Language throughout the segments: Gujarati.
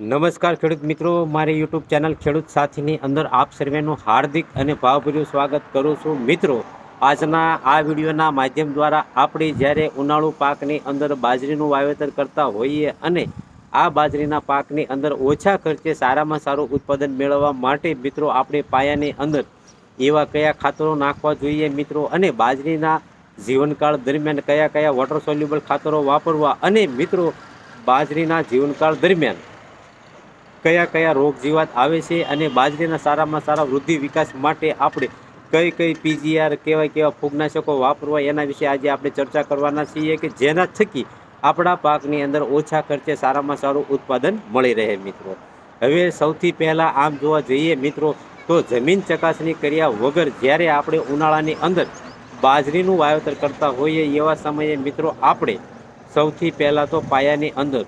નમસ્કાર ખેડૂત મિત્રો, મારી યુટ્યુબ ચેનલ ખેડૂત સાથીની અંદર આપ સર્વેનું હાર્દિક અને ભાવભર્યું સ્વાગત કરું છું. મિત્રો, આજના આ વિડીયોના માધ્યમ દ્વારા આપણે જ્યારે ઉનાળુ પાકની અંદર બાજરીનું વાવેતર કરતા હોઈએ અને આ બાજરીના પાકની અંદર ઓછા ખર્ચે સારામાં સારું ઉત્પાદન મેળવવા માટે મિત્રો, આપણે પાયાની અંદર એવા કયા ખાતરો નાખવા જોઈએ મિત્રો અને બાજરીના જીવનકાળ દરમિયાન કયા કયા વોટર સોલ્યુબલ ખાતરો વાપરવા અને મિત્રો, બાજરીના જીવનકાળ દરમિયાન કયા કયા રોગ જીવાત આવે છે અને બાજરીના સારામાં સારા વૃદ્ધિ વિકાસ માટે આપણે કઈ કઈ પીજીઆર કેવા કેવા ફૂગનાશકો વાપરવા એના વિશે આજે આપણે ચર્ચા કરવાના છીએ કે જેના થકી આપણા પાકની અંદર ઓછા ખર્ચે સારામાં સારું ઉત્પાદન મળી રહે મિત્રો. હવે સૌથી પહેલાં આમ જોવા જઈએ મિત્રો, તો જમીન ચકાસણી કર્યા વગર જ્યારે આપણે ઉનાળાની અંદર બાજરીનું વાવેતર કરતા હોઈએ એવા સમયે મિત્રો, આપણે સૌથી પહેલાં તો પાયાની અંદર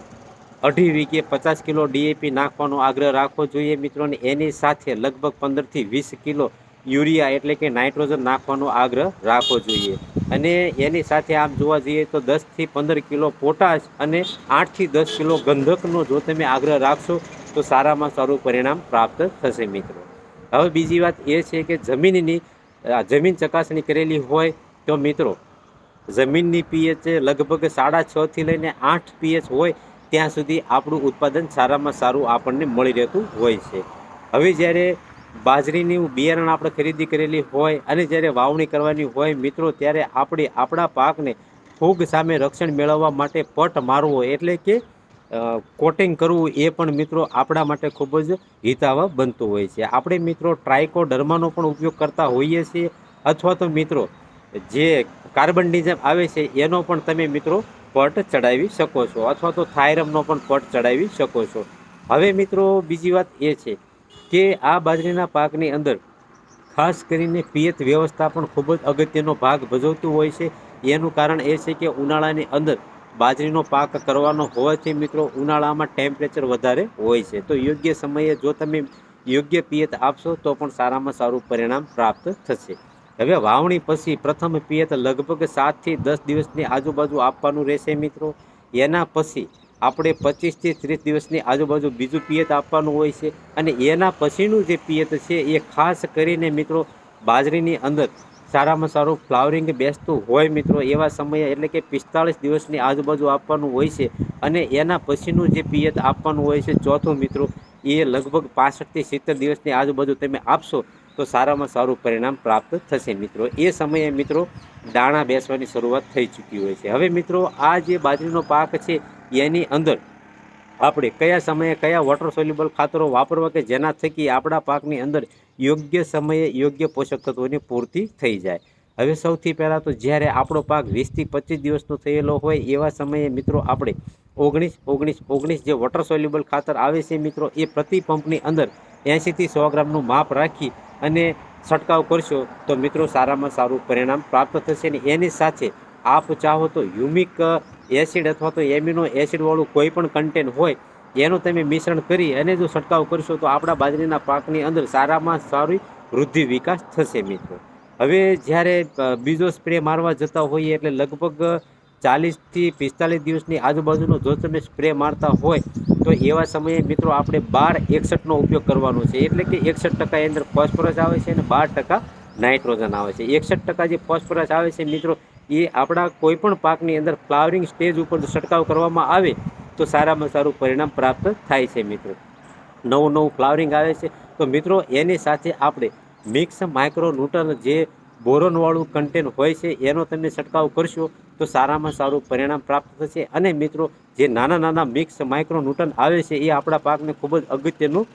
અઢી વીઘે પચાસ કિલો ડીએપી નાખવાનો આગ્રહ રાખવો જોઈએ મિત્રોને એની સાથે લગભગ પંદરથી વીસ કિલો યુરિયા એટલે કે નાઇટ્રોજન નાખવાનો આગ્રહ રાખવો જોઈએ. અને એની સાથે આમ જોવા જઈએ તો દસથી પંદર કિલો પોટાશ અને આઠથી દસ કિલો ગંધકનો જો તમે આગ્રહ રાખશો, તો સારામાં સારું પરિણામ પ્રાપ્ત થશે મિત્રો. હવે બીજી વાત એ છે કે જમીનની જમીન ચકાસણી કરેલી હોય તો મિત્રો, જમીનની પીએચ લગભગ સાડા છથી લઈને આઠ પીએચ હોય ત્યાં સુધી આપણું ઉત્પાદન સારામાં સારું આપણને મળી રહેતું હોય છે. હવે જ્યારે બાજરીની બિયારણ આપણે ખરીદી કરેલી હોય અને જ્યારે વાવણી કરવાની હોય મિત્રો, ત્યારે આપણે આપણા પાકને ફૂગ સામે રક્ષણ મેળવવા માટે પટ મારવો એટલે કે કોટિંગ કરવું એ પણ મિત્રો આપણા માટે ખૂબ જ હિતાવહ બનતું હોય છે. આપણે મિત્રો ટ્રાઇકોડર્માનો પણ ઉપયોગ કરતા હોઈએ છીએ. અથવા તો મિત્રો, જે કાર્બન ડિઝમ આવે છે, એનો પણ તમે મિત્રો પટ ચડાવી શકો છો અથવા તો થાયરમનો પણ પટ ચડાવી શકો છો. હવે મિત્રો, બીજી વાત એ છે કે આ બાજરીના પાકની અંદર ખાસ કરીને પિયત વ્યવસ્થા પણ ખૂબ જ અગત્યનો ભાગ ભજવતું હોય છે. એનું કારણ એ છે કે ઉનાળાની અંદર બાજરીનો પાક કરવાનો હોવાથી મિત્રો, ઉનાળામાં ટેમ્પરેચર વધારે હોય છે. તો યોગ્ય સમયે જો તમે યોગ્ય પિયત આપશો તો પણ સારામાં સારું પરિણામ પ્રાપ્ત થશે. હવે વાવણી પછી પ્રથમ પિયત લગભગ સાતથી દસ દિવસની આજુબાજુ આપવાનું રહેશે મિત્રો. એના પછી આપણે પચીસથી ત્રીસ દિવસની આજુબાજુ બીજું પિયત આપવાનું હોય છે. અને એના પછીનું જે પિયત છે એ ખાસ કરીને મિત્રો બાજરીની અંદર સારામાં સારું ફ્લાવરિંગ બેસતું હોય મિત્રો એવા સમયે એટલે કે પિસ્તાળીસ દિવસની આજુબાજુ આપવાનું હોય છે. અને એના પછીનું જે પિયત આપવાનું હોય છે ચોથું મિત્રો એ લગભગ પાસઠથી સિત્તેર દિવસની આજુબાજુ તમે આપશો તો સારામાં સારું પરિણામ પ્રાપ્ત થશે મિત્રો. એ સમયે મિત્રો દાણા બેસવાની શરૂઆત થઈ ચૂકી હોય છે. હવે મિત્રો આ જે બાજરીનો પાક છે એની અંદર આપણે કયા સમયે કયા વોટર સોલ્યુબલ ખાતરો વાપરવા કે જેના થકી આપણા પાકની અંદર યોગ્ય સમયે યોગ્ય પોષક તત્વોની પૂર્તિ થઈ જાય. હવે સૌથી પહેલાં તો જ્યારે આપણો પાક વીસથી પચીસ દિવસનો થયેલો હોય એવા સમયે મિત્રો આપણે ઓગણીસ ઓગણીસ ઓગણીસ જે વોટર સોલ્યુબલ ખાતર આવે છે મિત્રો એ પ્રતિ પંપની અંદર એંશીથી સો ગ્રામનું માપ રાખી અને છંટકાવ કરશો તો મિત્રો સારામાં સારું પરિણામ પ્રાપ્ત થશે અને એની સાથે આપ ચાહો તો હ્યુમિક એસિડ અથવા તો એમિનો એસિડવાળું કોઈ પણ કન્ટેન્ટ હોય, એનું તમે મિશ્રણ કરી અને જો છંટકાવ કરશો તો આપણા બાજરીના પાકની અંદર સારામાં સારી વૃદ્ધિ વિકાસ થશે મિત્રો. હવે જ્યારે બીજો સ્પ્રે મારવા જતા હોઈએ એટલે લગભગ ચાલીસથી પિસ્તાલીસ દિવસની આજુબાજુનો જો તમે સ્પ્રે મારતા હોય તો એવા સમયે મિત્રો આપણે બાર એકસઠનો ઉપયોગ કરવાનો છે. એટલે કે એકસઠ ટકા અંદર ફોસ્ફરસ આવે છે અને બાર ટકા નાઇટ્રોજન આવે છે. એકસઠ ટકા જે ફોસ્ફરસ આવે છે મિત્રો, એ આપણા કોઈપણ પાકની અંદર ફ્લાવરિંગ સ્ટેજ ઉપર છંટકાવ કરવામાં આવે, તો સારામાં સારું પરિણામ પ્રાપ્ત થાય છે મિત્રો. નવું નવું ફ્લાવરિંગ આવે છે. તો મિત્રો, એની સાથે આપણે મિક્સ માઇક્રો ન્યુટન જે બોરોનવાળું કન્ટેન હોય છે, એનો તમે છંટકાવ કરશો તો સારામાં સારું પરિણામ પ્રાપ્ત થશે. અને મિત્રો, જે નાના નાના મિક્સ માઇક્રો ન્યુટન આવે છે, એ આપણા પાકને ખૂબ જ અગત્યનું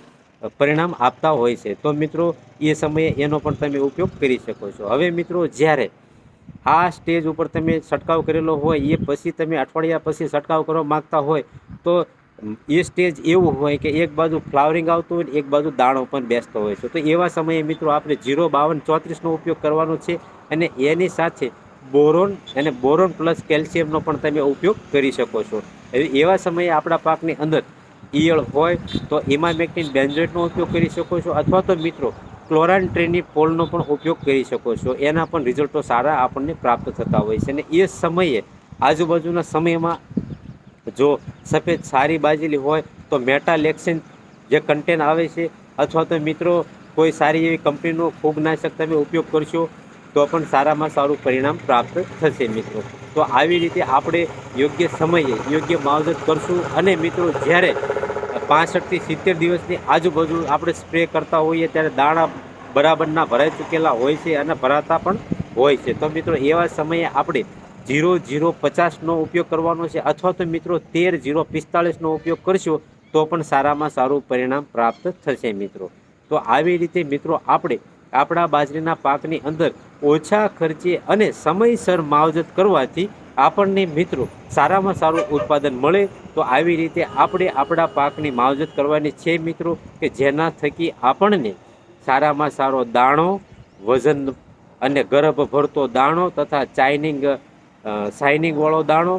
પરિણામ આપતા હોય છે. તો મિત્રો, એ સમયે એનો પણ તમે ઉપયોગ કરી શકો છો. હવે મિત્રો, જ્યારે આ સ્ટેજ ઉપર તમે છંટકાવ કરેલો હોય, એ પછી તમે અઠવાડિયા પછી છંટકાવ કરવા માગતા હોય, તો એ સ્ટેજ એવું હોય કે એક બાજુ ફ્લાવરિંગ આવતું હોય ને એક બાજુ દાણો પણ બેસતો હોય છે. તો એવા સમયે મિત્રો આપણે જીરો, બાવન, ચોત્રીસનો ઉપયોગ કરવાનો છે અને એની સાથે બોરોન અને બોરોન પ્લસ કેલ્શિયમનો પણ તમે ઉપયોગ કરી શકો છો. એવા સમયે આપણા પાકની અંદર ઈયળ હોય તો ઇમામેક્ટિન બેન્ઝેટનો ઉપયોગ કરી શકો છો અથવા તો મિત્રો ક્લોરાન ટ્રેની પોલનો પણ ઉપયોગ કરી શકો છો. એના પણ રિઝલ્ટો સારા આપણને પ્રાપ્ત થતા હોય છે. અને એ સમયે આજુબાજુના સમયમાં જો સફેદ સારી બાજેલી હોય તો મેટાલેક્સિન જે કન્ટેન આવે છે, અથવા તો મિત્રો કોઈ સારી એવી કંપનીનો ફૂગનાશક તમે ઉપયોગ કરશો, તો પણ સારામાં સારું પરિણામ પ્રાપ્ત થશે મિત્રો. તો આવી રીતે આપણે યોગ્ય સમયે યોગ્ય માવજત કરશું અને મિત્રો જ્યારે પાસઠથી સિત્તેર દિવસની આજુબાજુ આપણે સ્પ્રે કરતા હોઈએ ત્યારે દાણા બરાબરના ભરાઈ ચૂકેલા હોય છે અને ભરાતા પણ હોય છે. તો મિત્રો એવા સમયે આપણે જીરો જીરો પચાસનો ઉપયોગ કરવાનો છે અથવા તો મિત્રો તેર જીરો પિસ્તાળીસનો ઉપયોગ કરશો તો પણ સારામાં સારું પરિણામ પ્રાપ્ત થશે મિત્રો. તો આવી રીતે મિત્રો આપણે આપણા બાજરીના પાકની અંદર ઓછા ખર્ચે અને સમયસર માવજત કરવાથી આપણને મિત્રો સારામાં સારું ઉત્પાદન મળે. તો આવી રીતે આપણે આપણા પાકની માવજત કરવાની છે મિત્રો કે જેના થકી આપણને સારામાં સારો દાણો, વજન અને ગર્ભ ભરતો દાણો તથા ચાઇનિંગ શાઇનિંગવાળો દાણો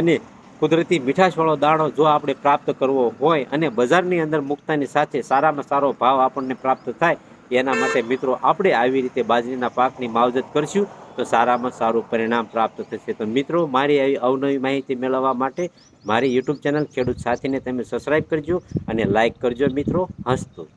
અને કુદરતી મીઠાશવાળો દાણો જો આપણે પ્રાપ્ત કરવો હોય અને બજારની અંદર મૂકતાની સાથે સારામાં સારો ભાવ આપણને પ્રાપ્ત થાય, એના માટે મિત્રો આપણે આવી રીતે બાજરીના પાકની માવજત કરશું, તો સારામાં સારું પરિણામ પ્રાપ્ત થશે. તો મિત્રો, મારી આવી અવનવી માહિતી મેળવવા માટે મારી યુટ્યુબ ચેનલ ખેડૂત સાથીને તમે સબસ્ક્રાઈબ કરજો અને લાઈક કરજો મિત્રો. હસતું.